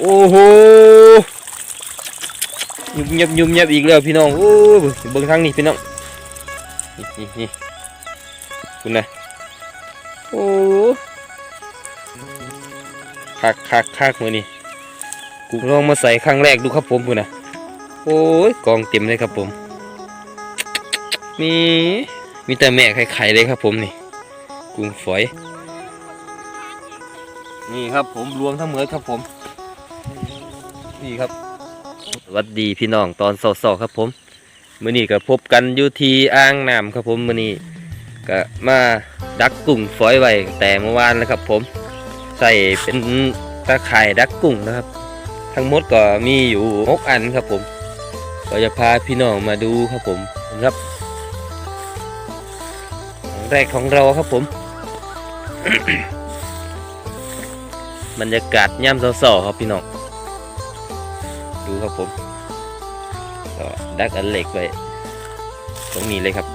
โอ้โหยุบยับยุบยับอีกแล้วพี่น้องโอ้เบิ่งทางนี้พี่น้องนี่นี่คุณนะโอ้คักคักคักมือนี่กูลองมาใส่ครั้งแรกดูครับผมคุณนะโอ้ยกองเต็มเลยครับผม มีมีแต่แม่ไข่ๆเลยครับผมนี่ กุ้งฝอย นี่ครับผมรวมทั้งหมดครับผม นี่ครับ สวัสดีพี่น้องตอนเสาๆครับผมมือนี้ก็พบกันอยู่ที่อ่างน้ำครับผมมือนี้ก็มาดักกุ้งฝอยไว้แต่เมื่อวานแล้วครับ ผม ใส่เป็นตะข่ายดักกุ้งนะครับ ทั้งหมดก็มีอยู่หกอันครับผม ก็จะพาพี่น้องมาดูครับผมครับครั้งแรกของเราครับผม บรรยากาศย่ำเสาๆครับพี่น้อง ดูครับผมก็ดักอันเหล็กไว้ตรงนี้เลยครับ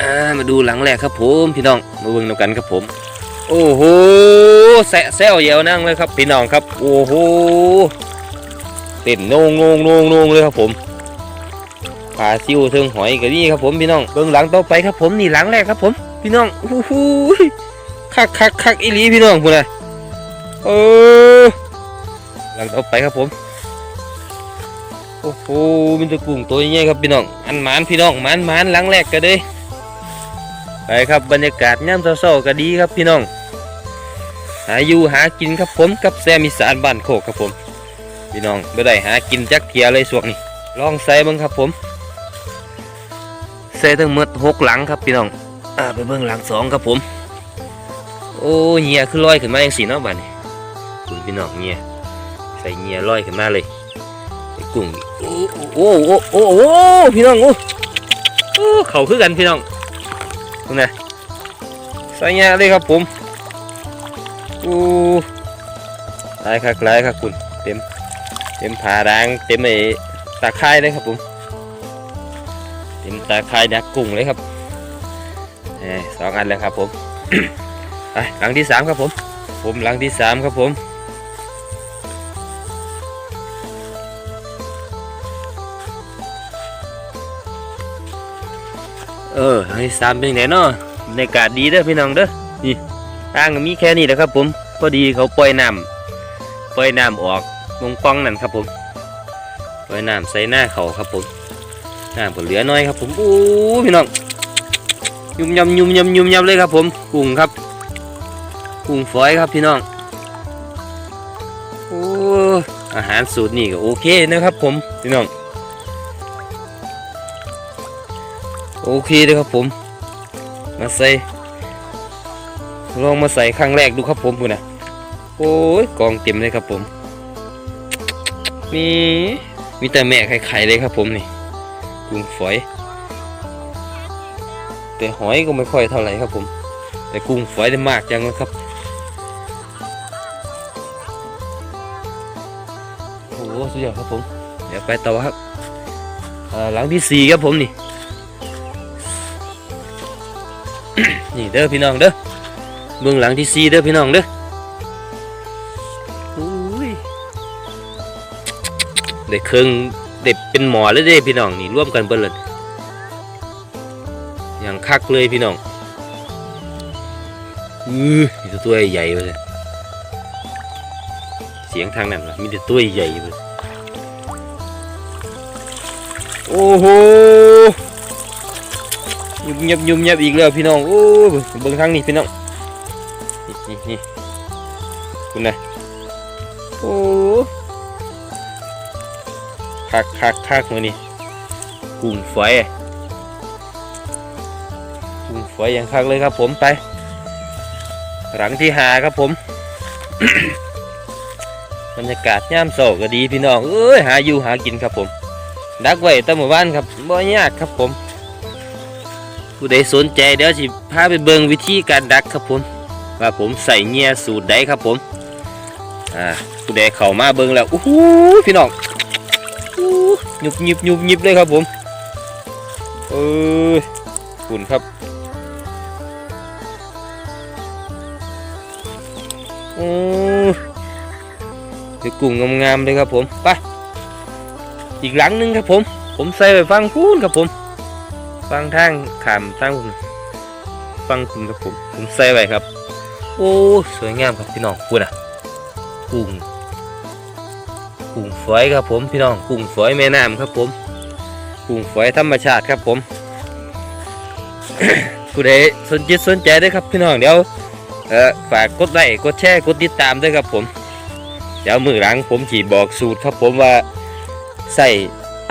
อ่ามาดูหลังแรกครับผมพี่น้องมาเบิ่งนำกันครับผม โอ้โหแซะแซวเยาวนั่งเลยครับพี่น้องครับโอ้โหเต้นโนงโนงโนงโนงเลยครับผมปลาซิวเทิงหอยก็นี่ครับผมพี่น้องเบิ่งหลังต่อไปครับผมนี่หลังแรกครับผม พี่น้องโอ้โหคักคักคักอีหลีพี่น้องพูดนะเออหลังต่อไปครับผม อ้โหมีตะกุ้งตัวใหญ่ครับพี่น้อง อันหมานพี่น้องหมานหมานหลังแรกก็เลยไปครับบรรยากาศย่ำเศร้าๆก็ดีครับพี่น้อง หาอยู่หากินครับผมกับแซมอีสานบ้านโคกครับผม พี่น้องไม่ได้หากินจักเทียเลยสวกนี่ลองใส่เบิ่งครับผมใส่ทั้งหมดหกหลังครับพี่น้องอ่าไปเบิ่งหลังสองครับผม โอ้เงียคือลอยขึ้นมาอย่างสีเนาะบ้านนี้คุณพี่น้องเงียใส่เงียลอยขึ้นมาเลย กุ้งโอ้โอ้โอ้โอ้โอ้พี่น้องโอ้เขาคือกันพี่น้องตรงไหนใส่เงียเลยครับผมโอ้หลายครับหลายครับคุณเต็มเต็มผาด่างเต็มไอ้ตาข่ายเลยครับผมเต็มตาข่ายดักกุ้งเลยครับเอ้ยสองอันเลยครับผมไปหลังที่สามครับผม ผมหลังที่สามครับผม เออหลังที่สามเป็นไงเนาะบรรยากาศดีเด้อพี่น้องเด้อนี่ทางมีแค่นี้แหละครับ ผมพอดีเขาปล่อยน้ำปล่อยน้ำออกวงป้องนั่นครับผมปล่อยน้ำใส่หน้าเขาครับผมน้ำก็เหลือน้อยครับ ผมโอ้พี่น้องยุ่มยำยุ่มยำยุ่มยำเลยครับ ผมกุ้งครับกุ้งฝอยครับพี่น้องโอ้อาหารสูตรนี่ก็โอเคนะครับ ผมพี่น้อง โอเคเลยครับผม มาใส่ ลองมาใส่ครั้งแรกดูครับผมคุณนะโอ้ยกองเต็มเลยครับผม มีมีแต่แม่ไข่ๆเลยครับผมนี่กุ้งฝอย แต่หอยก็ไม่ค่อยเท่าไหร่ครับผม แต่กุ้งฝอยได้มากจังเลยครับโอ้โหสุดยอดครับผม เดี๋ยวไปต่อครับหลังที่สี่ครับผมนี่ นี่เด้อพี่น้องเด้อเบื้องหลังที่สี่เด้อพี่น้องเด้ออุ้เด็กเครื่องเด็กเป็นหมอเลยเด้พี่น้องนี่ร่วมกันเบิ่เลยอย่างคักเลยพี่น้องอือมีตัวใหญ่เลยเสียงทางนั้นล่ะมีแต่ตัวใหญ่เลยโอ้โห ยุบยับยุบยับอีกแล้วพี่น้องโอ้ยเบิ่งทางนี้พี่น้องนี่นี่นี่คุณนะโอ้คักคักคักมือนี่กุ้งฝอยกุ้งฝอยอย่างคักเลยครับผมไป หลังที่หาครับผมบรรยากาศย่ามโศกก็ดีพี่น้องเอ้ยหาอยู่หากินครับผม ดักไว้ตั้งหมู่บ้านครับบ่ยากครับผม ผู้ใดสนใจเดี๋ยวสิพาไปเบิงวิธีการดักครับผมว่าผมใส่เงียสูตรใดครับผมอ่าผู้ใดเข้ามาเบิงแล้วโอ้โหพี่น้องอู้หยุบหยิบหยุบหยิบเลยครับผมเออคุณครับอือคือกุ้งงามๆเลยครับผมไปอีกหลังหนึงครับผม ผมใส่ไปฟังพูนครับผม ฟังทางขามทางคุณฟังคุณครับผมผมใส่ไว้ครับ โอ้สวยงามครับพี่น้องพูดอะกุ้งกุ้งฝอยครับผมพี่น้องกุ้งฝอยแม่น้ำครับผมกุ้งฝอยธรรมชาติครับผมผู้ใดสนจิตสนใจด้วยครับพี่น้องเดี๋ยวเออฝากกดไลค์กดแชร์กดติดตามด้วยครับผม เดี๋ยวมือหลังผม chỉ บอกสูตรครับผมว่าใส่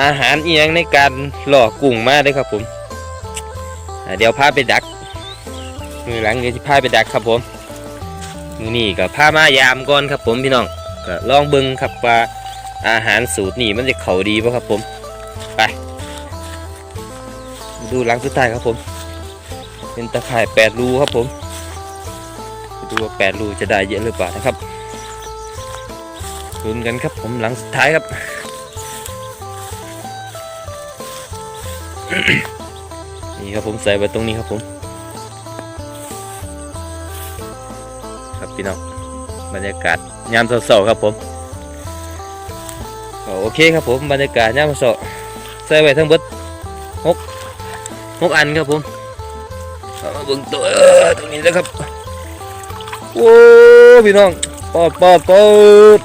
อาหารเอียงในการหล่อกุ้งมาเด้วยครับผม เดี๋ยวพาไปดัก มือหลังเดี๋ยวจะพาไปดักครับผมมือนี่ก็พามายามก่อนครับผมพี่น้องก็ลองเบิ่งครับว่าอาหารสูตรนี่มันจะเข้าดีป่ะครับผม ไป ดูหลังสุดท้ายครับผม เป็นตะข่ายแปดรูครับผม ดูว่าแปดรูจะได้เยอะหรือเปล่านะครับลุ้นกันครับผมหลังสุดท้ายครับ นี่ครับผมใส่ไว้ตรงนี้ครับผมครับพี่น้องบรรยากาศยามเสาร์ๆครับผมโอเคครับผมบรรยากาศยามเสาร์ใส่ไว้ทั้งเบิดหกหกอันครับผมเอามาเบิ่งตัวตรงนี้นะครับโอ้พี่น้องปอดปอดปอด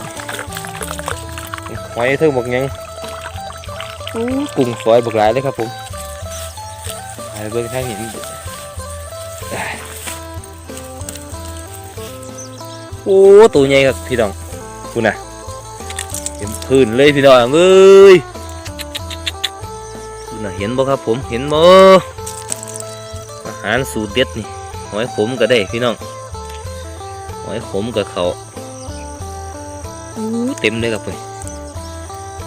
หอยเท่งบักยังกุ้งฝอยบักหลายเลยครับผม เบิ่งทางหินโอ้ตัวใหญ่ครับพี่น้องคุณน่ะเห็นพื้นเลยพี่น้องเอ้ยคุณน่ะเห็นบ่ครับผมเห็นบ่อาหารสูตรเด็ดนี่หอยขมก็ได้พี่น้องหอยขมกับเขาอู้เต็มเลยครับเลย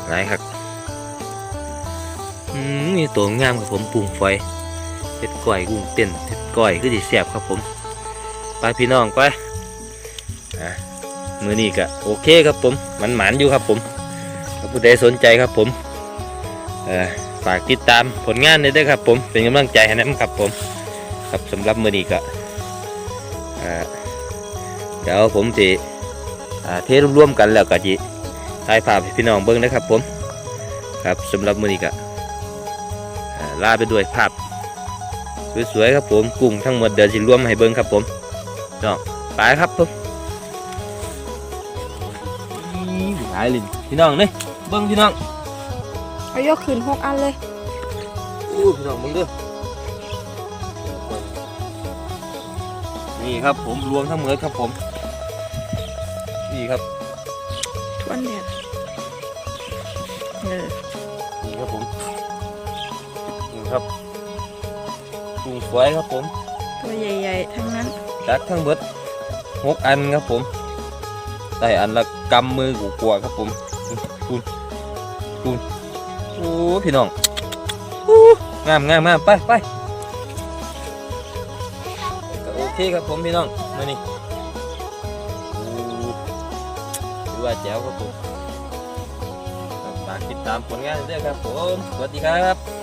หลายครับอืมนี่ตัวงามครับผมปรุงไฟ เห็ดก้อยกุ้งเต้นเห็ดก้อยก็ดีแซ่บครับผมไปพี่น้องไปอะมือนี้ก็โอเคครับผมมันหมานอยู่ครับผมถ้าผู้ใดสนใจครับผมเออฝากติดตามผลงานเลยด้วยครับผมเป็นกำลังใจให้นะครับผมครับสำหรับมือนี้ก็เดี๋ยวผมจะเทรวมกันแล้วก็จะถ่ายภาพให้พี่น้องเบิ้งนะครับผมครับสำหรับมือนี้ก็อ่าลาไปด้วยภาพ สวยๆครับผมกุ้งทั้งหมดเดี๋ยวจะรวมให้เบิ้งครับผมเนาะไปครับผมหลายลินพี่น้องนี่เบิ้งพี่น้องเอายกขึ้นหกอันเลยอู้พี่น้องเบิ้งเด้วยนี่ครับผมรวมทั้งหมดครับผม นี่ครับทวนแดดเออนี่ครับผมนี่ครับ กุ้งฝอยครับผม ตัวใหญ่ๆ ทั้งนั้นดักทั้งเบิดหกอันครับผมได้อันละกำมือกูกลัวครับผมคุณคุณโอ้พี่น้องอู้งามงามงามไปไปก็โอเคครับผมพี่น้องมานี่โอ้ถือว่าแจ๋วครับผมฝากติดตามผลงานด้วยครับผม สวัสดีครับ